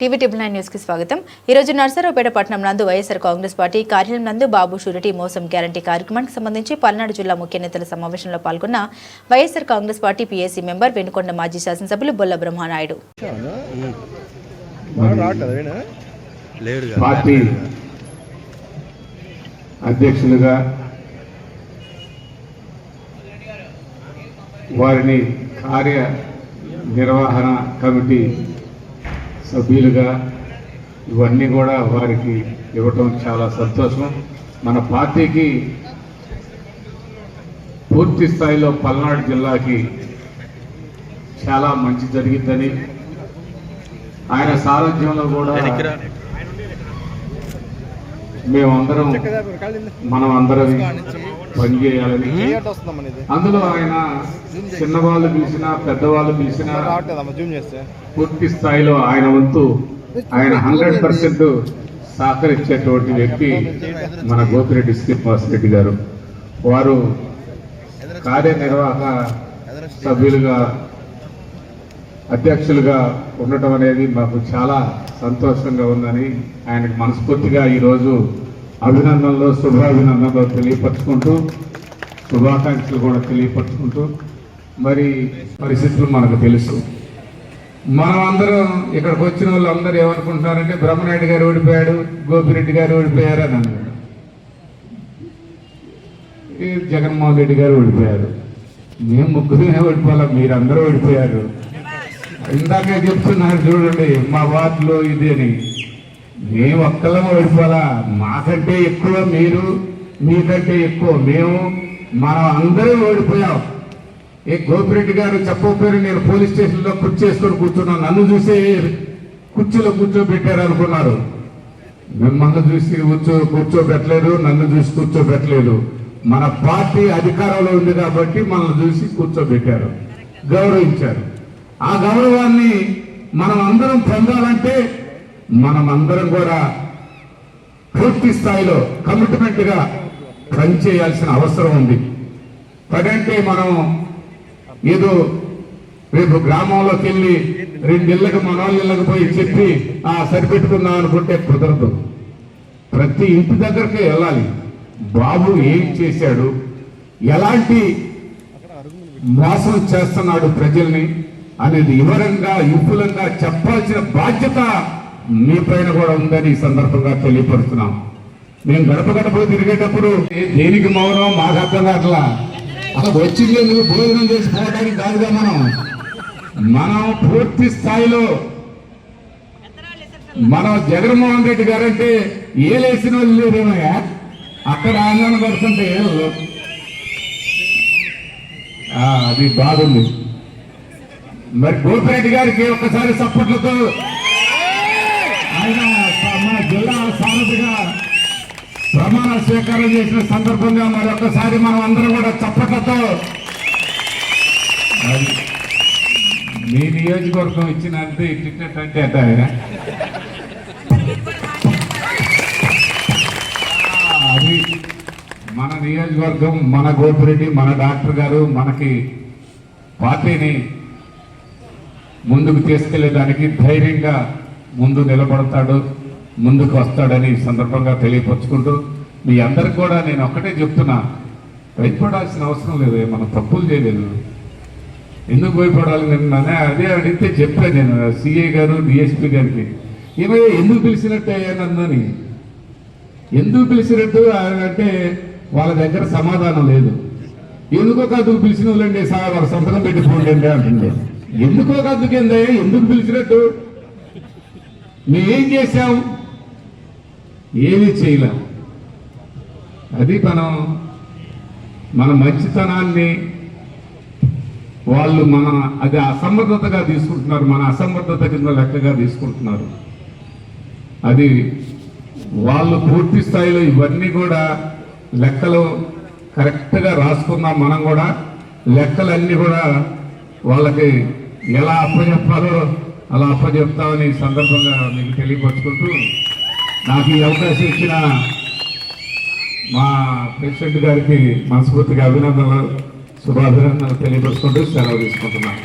TV triple nine న్యూస్కి స్వాగతం. ఈ రోజు నర్సరావుపేట పట్టణం నందు వైఎస్ఆర్ కాంగ్రెస్ పార్టీ కార్యాలయం నందు బాబు షూరిటీ మోసం గ్యారంటీ కార్యక్రమానికి సంబంధించి పల్నాడు జిల్లా ముఖ్య నేతల సమావేశంలో పాల్గొన్న YSR Congress party PAC member Venukonda మాజీ శాసనసభ్యులు బొల్ల బ్రహ్మానాయుడు. లేడుగా పార్టీ అధ్యక్షులుగా వారిని కార్య నిర్వహణ కమిటీ సభ్యులుగా ఇవన్నీ కూడా వారికి ఇవ్వటం చాలా సంతోషం. మన పార్టీకి పూర్తి స్థాయిలో పల్నాడు జిల్లాకి చాలా మంచి జరిగిందని ఆయన సారథ్యంలో కూడా మేమందరం మనం అందరం పనిచేయాలని అందులో ఆయన చిన్నవాళ్ళు పిలిచినా పెద్దవాళ్ళు పిలిచినా పూర్తి స్థాయిలో ఆయన వంతు ఆయన హండ్రెడ్ పర్సెంట్ సహకరించేటువంటి వ్యక్తి మన గోపిరెడ్డి శ్రీనివాస్ రెడ్డి గారు. వారు కార్యనిర్వాహక సభ్యులుగా అధ్యక్షులుగా ఉండటం అనేది మాకు చాలా సంతోషంగా ఉందని ఆయనకు మనస్ఫూర్తిగా ఈరోజు అభినందనలు శుభాభినందనలు తెలియపరచుకుంటూ శుభాకాంక్షలు కూడా తెలియపరచుకుంటూ మరి పరిస్థితులు మనకు తెలుసు. మనం అందరం ఇక్కడికి వచ్చిన వాళ్ళు అందరూ ఏమనుకుంటున్నారంటే బ్రహ్మనాయుడు గారు ఓడిపోయాడు గోపిరెడ్డి గారు ఓడిపోయారు అని అన్నారు. జగన్మోహన్ రెడ్డి గారు ఓడిపోయారు. మేము ముగ్గురు ఓడిపోవాలి? మీరందరూ ఓడిపోయారు. ఇందాక చెప్తున్నారు చూడండి మా వార్డులో ఇది అని మేము ఒక్కలం ఓడిపోవాలా మాకంటే ఎక్కువ మీరు మీకంటే ఎక్కువ మేము మనం అందరం ఓడిపోయాం. ఏ గోపిరెడ్డి గారు చెప్పకపోయారు నేను పోలీస్ స్టేషన్లో కుర్చీ వేసుకొని కూర్చున్నాను. నన్ను చూసే కుర్చీలో కూర్చోబెట్టారు అనుకున్నారు. మిమ్మల్ని చూసి కూర్చో కూర్చోబెట్టలేదు నన్ను చూసి కూర్చోబెట్టలేదు. మన పార్టీ అధికారంలో ఉంది కాబట్టి మనల్ని చూసి కూర్చోబెట్టారు. గౌరవించారు. ఆ గౌరవాన్ని మనం అందరం పొందాలంటే మనం అందరం కూడా పూర్తి స్థాయిలో కమిట్మెంట్గా పనిచేయాల్సిన అవసరం ఉంది. పడంటే మనం ఏదో రేపు గ్రామంలోకి వెళ్ళి రెండిళ్ళకి మన ఇళ్ళకి పోయి చెప్పి ఆ సరిపెట్టుకుందాం అనుకుంటే కుదరదు. ప్రతి ఇంటి దగ్గరికి వెళ్ళాలి. బాబు ఏం చేశాడు? ఎలాంటి మోసం చేస్తున్నాడు ప్రజల్ని? అనేది వివరంగా విపులంగా చెప్పాల్సిన బాధ్యత మీ పైన కూడా ఉందని ఈ సందర్భంగా తెలియపరుస్తున్నాం. మేము గడప గడప తిరిగేటప్పుడు దేనికి మౌనం? మాకు అర్థం కావట్లా. అసలు వచ్చింది ఎందుకు? భోజనం చేసి పోవడానికి కాదుగా మనం. మనం పూర్తి స్థాయిలో మనం జగన్మోహన్ రెడ్డి గారంటే ఏలేసిన వాళ్ళు లేరేమయ్యా? అక్కడ ఆందోళన పడుతుంటే ఆ, అది బాగుంది మరి గోపిరెడ్డి గారికి ఒక్కసారి సపోర్ట్లతో. ఆయన మన జిల్లా సారథిగా ప్రమాణ స్వీకారం చేసిన సందర్భంగా మరి ఒక్కసారి మనం అందరం కూడా చప్పట్లతో అది మీ నియోజకవర్గం ఇచ్చిన అంతే ఇచ్చినట్టంటే అట అది మన నియోజకవర్గం మన గోపిరెడ్డి మన డాక్టర్ గారు మనకి పార్టీని ముందుకు తీసుకెళ్ళేదానికి ధైర్యంగా ముందు నిలబడతాడు ముందుకు వస్తాడని సందర్భంగా తెలియపరుచుకుంటూ మీ అందరికి కూడా నేను ఒక్కటే చెప్తున్నా భయపడాల్సిన అవసరం లేదు మనం తప్పులు చేయలేదు. ఎందుకు భయపడాలి? నేను అదే అడిగితే చెప్పాను నేను సిఏ గారు డిఎస్పీ గారికి. ఏమయ్యా ఎందుకు పిలిచినట్టు అయ్యా ఎందుకు పిలిచినట్టు? ఆయన అంటే వాళ్ళ దగ్గర సమాధానం లేదు. ఎందుకో కాదు పిలిచిన వాళ్ళండి సార్ వాళ్ళ సంతకం పెట్టిపోండి అంటుండే. ఎందుకో కాదు ఎందుకు పిలిచినట్టు? మేమేం చేశాం? ఏమీ చేయలేం. అది మనం మన మంచితనాన్ని వాళ్ళు మన అది అసమర్థతగా తీసుకుంటున్నారు మన అసమర్థత కింద లెక్కగా తీసుకుంటున్నారు. అది వాళ్ళు పూర్తి స్థాయిలో ఇవన్నీ కూడా లెక్కలు కరెక్ట్గా రాసుకున్నాం మనం కూడా లెక్కలన్నీ కూడా వాళ్ళకి ఎలా అప్పచెప్పాలో అలా అప్పచెప్తామని సందర్భంగా మీకు తెలియపరుచుకుంటూ నాకు ఈ అవకాశం ఇచ్చిన మా ప్రెసిడెంట్ గారికి మనస్ఫూర్తిగా అభినందనలు శుభాభినందనలు తెలియపరుచుకుంటూ సెలవు తీసుకుంటున్నాను.